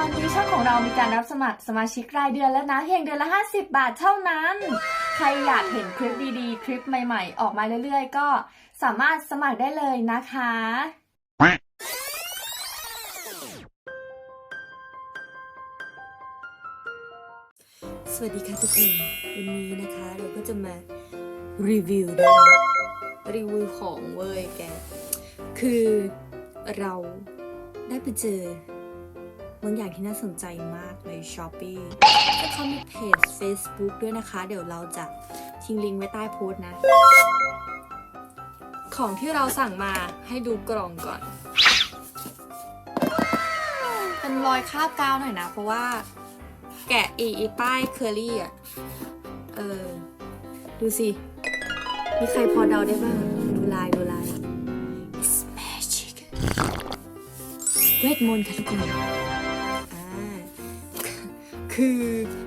ตอนนี้ช่องของเรามีการรับสมัครสมาชิกรายเดือนแล้วนะ เพียงเดือนละ 50 บาทเท่านั้น ใครอยากเห็นคลิปดีๆ คลิปใหม่ๆ ออกมาเรื่อยๆ ก็สามารถสมัครได้เลยนะคะ สวัสดีค่ะทุกคน วันนี้นะคะเราก็จะมารีวิวนะคะรีวิวของเว้ยแก คือเราได้ไปเจอ บางอย่างที่น่าสนใจมากใน s h อ p e e แล้วเขามีเพจ Facebook ด้วยนะคะ เดี๋ยวเราจะทิ้งลิงก์ไว้ใต้โพสต์นะ ของที่เราสั่งมาให้ดูกล่องก่อน เป็นรอยคาบกาวหน่อยนะ เพราะว่าแกะอีอีป้ายเคอรี่อะ เออ ดูสิ มีใครพอเดาได้บ้าง ดูลายดูลาย It's magic เวทมนต์ค่ะทุกคน คือ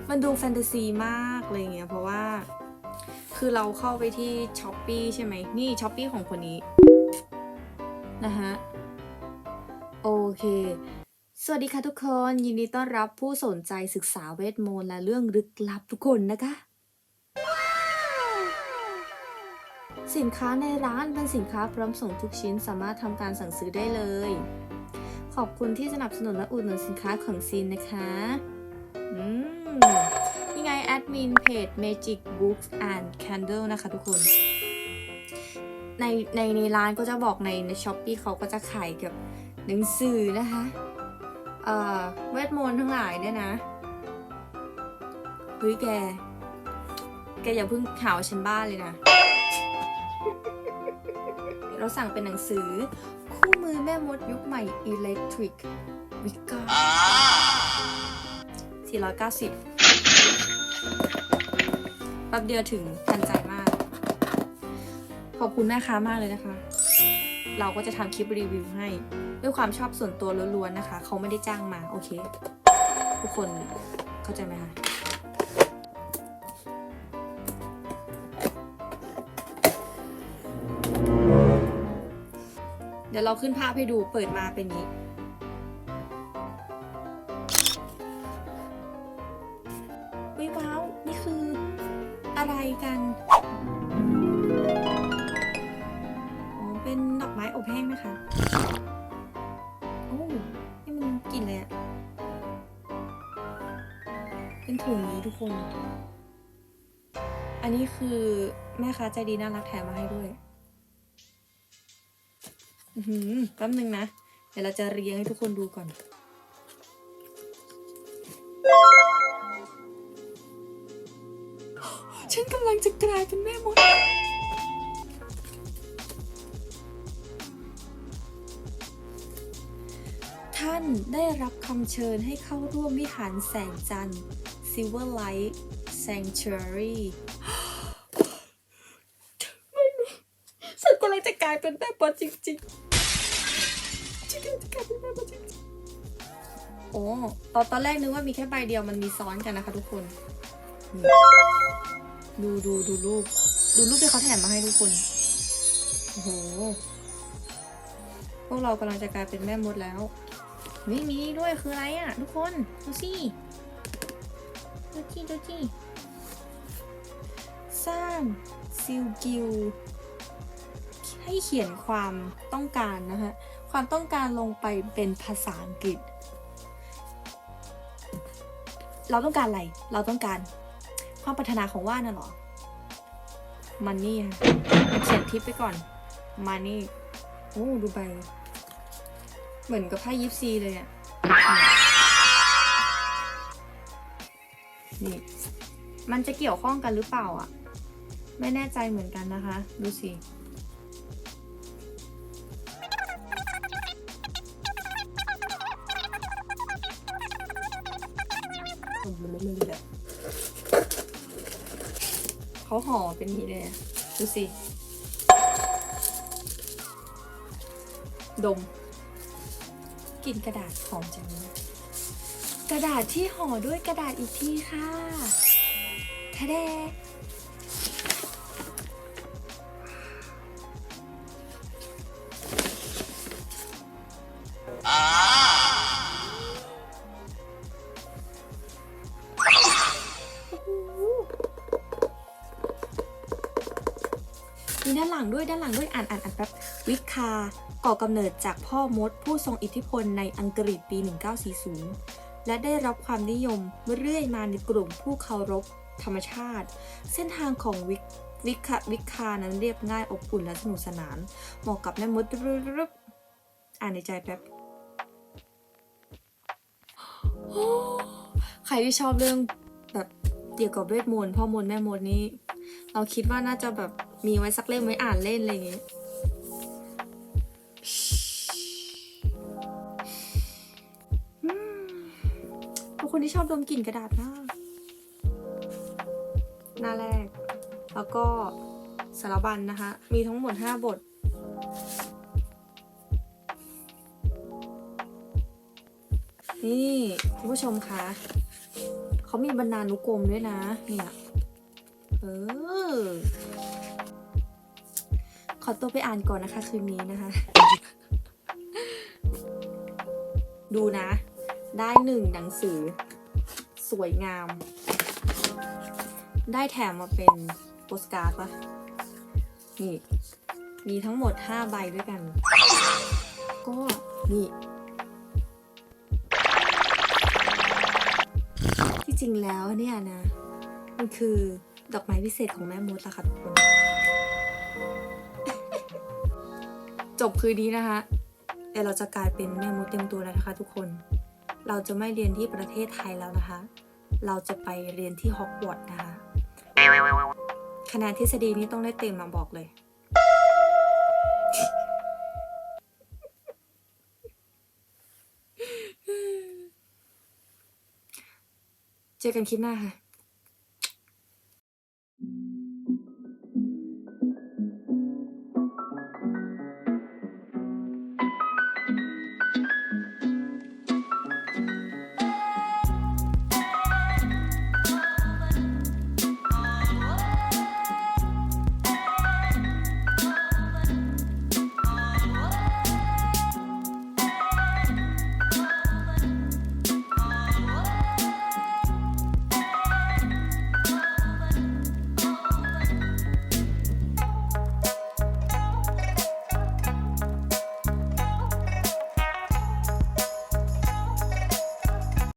มันดูแฟนตาซีมากเลยเงี้ยเพราะว่า คือเราเข้าไปที่ช้อปปีใช่ไหมนี่ช้อปปีของคนนี้นะฮะโอเค สวัสดีค่ะทุกคน ยินดีต้อนรับผู้สนใจศึกษาเวทมนต์และเรื่องลึกลับทุกคนนะคะ สินค้าในร้านเป็นสินค้าพร้อมส่งทุกชิ้นสามารถทำการสั่งซื้อได้เลย ขอบคุณที่สนับสนุนและอุดหนุนสินค้าของซีนนะคะ อืมนี่ไงแอดมินเพจ Magic Books and Candle นะคะทุกคน ในในในร้านก็จะบอกในในช้อปปีเขาก็จะขายเกี่ยวกับหนังสือนะคะ เอ่อ เวทมนต์ทั้งหลายเนี่ยนะ เฮ้ยแก แกอย่าเพิ่งหาวฉันบ้านเลยนะ เราสั่งเป็นหนังสือ คู่มือแม่มดยุคใหม่ Electric w i g a 490แป๊บเดียวถึงทันใจมาก ขอบคุณแม่ค้ามากเลยนะคะ เราก็จะทำคลิปรีวิวให้ ด้วยความชอบส่วนตัวล้วนๆนะคะ เขาไม่ได้จ้างมา โอเค ทุกคนเข้าใจไหมคะเดี๋ยวเราขึ้นภาพให้ดูเปิดมาเป็นนี้ อกไม้อบแห้งไหมคะโอ้นี่มันกลิ่นเลยอะเป็นถุงนี้ทุกคน อันนี้คือแม่ค้าใจดีน่ารักแถมมาให้ด้วย อือหือแป๊บนึงนะ เดี๋ยวเราจะเรียงให้ทุกคนดูก่อน ท่านได้รับคำเชิญให้เข้าร่วมวิหารแสงจันทร์ Silver Light Sanctuary ฉันกำลังจะกลายเป็นแม่บอจริงๆฉันกำลังจะกลายเป็นแม่บอจริงๆโอ้ตอนตอนแรกนึกว่ามีแค่ใบเดียวมันมีซ้อนกันนะคะทุกคนดูดูดูรูป ดูรูปที่เขาแถมมาให้ทุกคน โอ้โห พวกเรากำลังจะกลายเป็นแม่มดแล้ว ไม่มีด้วยคืออะไรอะ ทุกคนดูสิดูจีดูจีสร้างซิลกิลให้เขียนความต้องการนะคะ ความต้องการลงไปเป็นภาษาอังกฤษ เราต้องการอะไร เราต้องการความปรารถนาของว่าน่ะหรอ มันนี่ค่ะ เขียนทิปไปก่อนมานี่ โอ้ ดูใบ เหมือนกับไพ่ยิปซีเลยอะนี่มันจะเกี่ยวข้องกันหรือเปล่าอะไม่แน่ใจเหมือนกันนะคะ ดูสิเขาห่อเป็นนี้เลยดูสิ ดม กลิ่นกระดาษหอมจังเลยกระดาษที่ห่อด้วยกระดาษอีกทีค่ะทะเด มีด้านหลังด้วยด้านหลังด้วยอ่านอ่านอ่านแป๊บวิคาก่อกำเนิดจากพ่อมดผู้ทรงอิทธิพลในอังกฤษปี 1940 และได้รับความนิยมเรื่อยมาในกลุ่มผู้เคารพธรรมชาติ เส้นทางของวิควิคาวิคานั้นเรียบง่ายอบอุ่นและสนุกสนาน เหมาะกับแม่มดรึบอ่านในใจแป๊บใครที่ชอบเรื่องแบบเกี่ยวกับเวทมนต์พ่อมดแม่มดนี้ เราคิดว่าน่าจะแบบ มีไว้สักเล่มไว้อ่านเล่นอะไรอย่างเงี้ยอืมเป็นคนที่ชอบดมกลิ่นกระดาษมาก หน้าแรก แล้วก็สารบัญนะคะ มีทั้งหมด 5 บทนี่คุณผู้ชมคะเขามีบรรณานุกรมด้วยนะ เนี่ย เออข อตัวไปอ่านก่อนนะคะคืนนี้นะคะ ดูนะ ได้หนึ่งหนังสือ สวยงาม ได้แถมมาเป็นโปสการ์ดปะนี่ มีทั้งหมด 5 ใบด้วยกัน ก็นี่ที่จริงแล้วเนี่ยนะ มันคือดอกไม้พิเศษของแม่มดละค่ะทุกคน จบคืนนี้นะคะเดี๋ยวเราจะกลายเป็นแม่มดเต็มตัวแล้วนะคะ ทุกคน เราจะไม่เรียนที่ประเทศไทยแล้วนะคะ เราจะไปเรียนที่ฮอกวอตส์นะคะ คะแนนทฤษฎีนี้ต้องได้เต็มมาบอกเลยเจอกันคลิปหน้าค่ะ